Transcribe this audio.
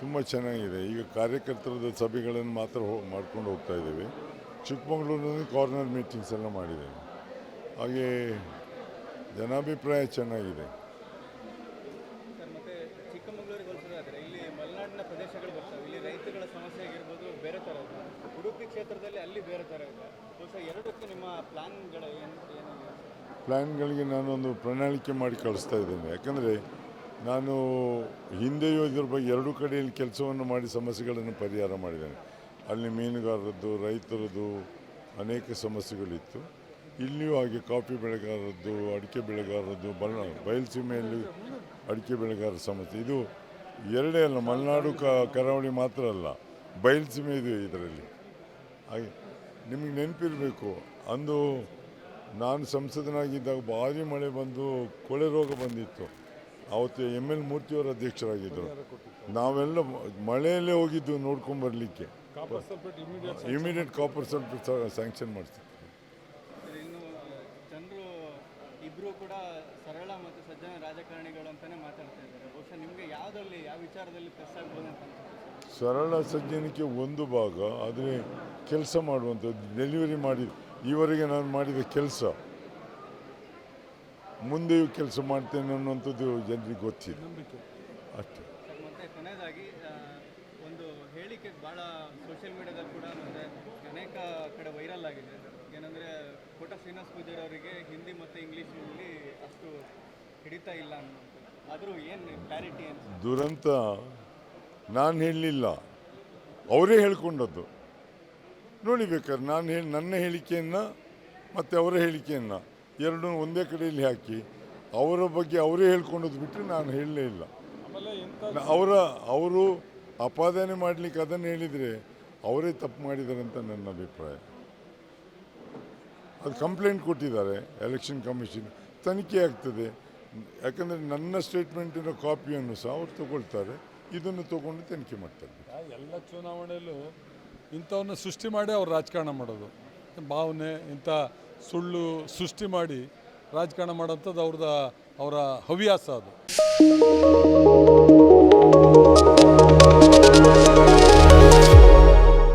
ತುಂಬ ಚೆನ್ನಾಗಿದೆ. ಈಗ ಕಾರ್ಯಕರ್ತರದ ಸಭೆಗಳನ್ನು ಮಾತ್ರ ಹೋ, ಮಾಡ್ಕೊಂಡು ಹೋಗ್ತಾ ಇದ್ದೀವಿ. ಚಿಕ್ಕಮಗಳೂರಿನಲ್ಲಿ ಕಾರ್ನರ್ ಮೀಟಿಂಗ್ಸ್ ಎಲ್ಲ ಮಾಡಿದ್ದೇವೆ. ಹಾಗೆ ಜನಾಭಿಪ್ರಾಯ ಚೆನ್ನಾಗಿದೆ ಸರ್ ಮತ್ತೆ ಚಿಕ್ಕಮಗಳೂರಿಗೆ ಹೋಲಿಸೋದಾದ್ರೆ ಇಲ್ಲಿ ಮಲೆನಾಡಿನ ಪ್ರದೇಶಗಳು ಬರ್ತವೆ ಇಲ್ಲಿ ರೈತಗಳ ಸಮಸ್ಯೆ ಆಗಿರ್ಬೋದು ಬೇರೆ ಥರ ಇದೆ ಉಡುಪಿ ಕ್ಷೇತ್ರದಲ್ಲಿ ಅಲ್ಲಿ ಬೇರೆ ಥರ ಇದೆ. ಬಹುಶಃ ಎರಡಕ್ಕೂ ನಿಮ್ಮ ಪ್ಲಾನ್ಗಳು ಏನು ಪ್ಲ್ಯಾನ್ಗಳಿಗೆ ನಾನೊಂದು ಪ್ರಣಾಳಿಕೆ ಮಾಡಿ ಕಳಿಸ್ತಾ ಇದ್ದೇನೆ. ಯಾಕಂದರೆ ನಾನು ಹಿಂದೆಯೂ ಇದ್ರ ಬಗ್ಗೆ ಎರಡೂ ಕಡೆಯಲ್ಲಿ ಕೆಲಸವನ್ನು ಮಾಡಿ ಸಮಸ್ಯೆಗಳನ್ನು ಪರಿಹಾರ ಮಾಡಿದ್ದೇನೆ. ಅಲ್ಲಿ ಮೀನುಗಾರರದ್ದು, ರೈತರದ್ದು ಅನೇಕ ಸಮಸ್ಯೆಗಳಿತ್ತು. ಇಲ್ಲಿಯೂ ಹಾಗೆ ಕಾಫಿ ಬೆಳೆಗಾರರದ್ದು, ಅಡಿಕೆ ಬೆಳೆಗಾರರದ್ದು, ಬಲ ಬಯಲುಸೀಮೆಯಲ್ಲಿ ಅಡಿಕೆ ಬೆಳೆಗಾರರ ಸಮಸ್ಯೆ. ಇದು ಎರಡೇ ಅಲ್ಲ, ಮಲೆನಾಡು ಕರಾವಳಿ ಮಾತ್ರ ಅಲ್ಲ ಬಯಲುಸೀಮೆ ಇದೆ ಇದರಲ್ಲಿ. ನಿಮಗೆ ನೆನಪಿರಬೇಕು. ಅಂದು ನಾನು ಸಂಸದನಾಗಿದ್ದಾಗ ಭಾರಿ ಮಳೆ ಬಂದು ಕೊಳೆ ರೋಗ ಬಂದಿತ್ತು. ಅವತ್ತು ಎಂ ಎಲ್ ಮೂರ್ತಿಯವರ ಅಧ್ಯಕ್ಷರಾಗಿದ್ದರು. ನಾವೆಲ್ಲ ಮಳೆಯಲ್ಲೇ ಹೋಗಿದ್ದು ನೋಡ್ಕೊಂಡು ಬರಲಿಕ್ಕೆ. ಇಮಿಡಿಯೇಟ್ ಕಾಪರ್ ಸಲ್ಫೇಟ್ ಸ್ಯಾಂಕ್ಷನ್ ಮಾಡ್ತೀವಿ ಇಬ್ಬರು ಕೂಡ ಸರಳ ಮತ್ತು ಸಜ್ಜನ ರಾಜಕಾರಣಿಗಳು ಅಂತಾನೆ ಮಾತಾಡ್ತಾ ಇದ್ದಾರೆ. ಬಹುಶಃ ನಿಮಗೆ ಯಾವುದರಲ್ಲಿ ಯಾವ ವಿಚಾರದಲ್ಲಿ ಪ್ರೆಸ್ ಆಗ್ಬೋದು ಅಂತ? ಸರಳ ಸಜ್ಜನಿಕೆ ಒಂದು ಭಾಗ ಆದರೆ ಕೆಲಸ ಮಾಡುವಂಥದ್ದು ಡೆಲಿವರಿ ಮಾಡಿ ಈವರೆಗೆ ನಾನು ಮಾಡಿದ ಕೆಲಸ. ಮುಂದೆಯೂ ಕೆಲಸ ಮಾಡ್ತೇನೆ ಅನ್ನುವಂಥದ್ದು ಜನರಿಗೆ ಗೊತ್ತಿದೆ ಅಷ್ಟೇ. ಕೊನೆಯದಾಗಿ ಒಂದು ಹೇಳಿಕೆ ಭಾಳ ಸೋಷಿಯಲ್ ಮೀಡಿಯಾದಲ್ಲಿ ಕೂಡ ಮತ್ತೆ ಅನೇಕ ಕಡೆ ವೈರಲ್ ಆಗಿದೆ. ಏನಂದರೆ ಕೋಟ ಶ್ರೀನಿವಾಸ್ ಪೂಜಾರಿ ಅವರಿಗೆ ಹಿಂದಿ ಮತ್ತು ಇಂಗ್ಲೀಷ್ನಲ್ಲಿ ಅಷ್ಟು ಹಿಡಿತಾ ಇಲ್ಲ ಅನ್ನೋದು ಆದರೂ ಏನು ಕ್ಲಾರಿಟಿ ದುರಂತ ನಾನು ಹೇಳಲಿಲ್ಲ. ಅವರೇ ಹೇಳ್ಕೊಂಡದ್ದು. ನೋಡಿ ಬೇಕಾದ್ರೆ ನಾನು ಹೇಳಿ ನನ್ನ ಹೇಳಿಕೆಯನ್ನು ಮತ್ತು ಅವರ ಹೇಳಿಕೆಯನ್ನು ಎರಡೂ ಒಂದೇ ಕಡೆಯಲ್ಲಿ ಹಾಕಿ ಅವರ ಬಗ್ಗೆ ಅವರೇ ಹೇಳ್ಕೊಂಡದ್ದು ಬಿಟ್ಟರೆ ನಾನು ಹೇಳಲೇ ಇಲ್ಲ. ಅವರ ಅವರು ಅಪಾದನೆ ಮಾಡಲಿಕ್ಕೆ ಅದನ್ನು ಹೇಳಿದರೆ ಅವರೇ ತಪ್ಪು ಮಾಡಿದ್ದಾರೆ ಅಂತ ನನ್ನ ಅಭಿಪ್ರಾಯ. ಅದು ಕಂಪ್ಲೇಂಟ್ ಕೊಟ್ಟಿದ್ದಾರೆ ಎಲೆಕ್ಷನ್ ಕಮಿಷನ್. ತನಿಖೆ ಆಗ್ತದೆ. ಯಾಕಂದರೆ ನನ್ನ ಸ್ಟೇಟ್ಮೆಂಟಿನ ಕಾಪಿಯನ್ನು ಸಹ ಅವ್ರು ತಗೊಳ್ತಾರೆ. ಇದನ್ನು ತಗೊಂಡು ತನಿಖೆ ಮಾಡ್ತಾರೆ. ಎಲ್ಲ ಚುನಾವಣೆಯಲ್ಲೂ ಇಂಥವನ್ನ ಸೃಷ್ಟಿ ಮಾಡಿ ಅವ್ರು ರಾಜಕಾರಣ ಮಾಡೋದು. ಭಾವನೆ, ಇಂಥ ಸುಳ್ಳು ಸೃಷ್ಟಿ ಮಾಡಿ ರಾಜಕಾರಣ ಮಾಡೋಂಥದ್ದು ಅವ್ರದ ಅವರ ಹವ್ಯಾಸ ಅದು.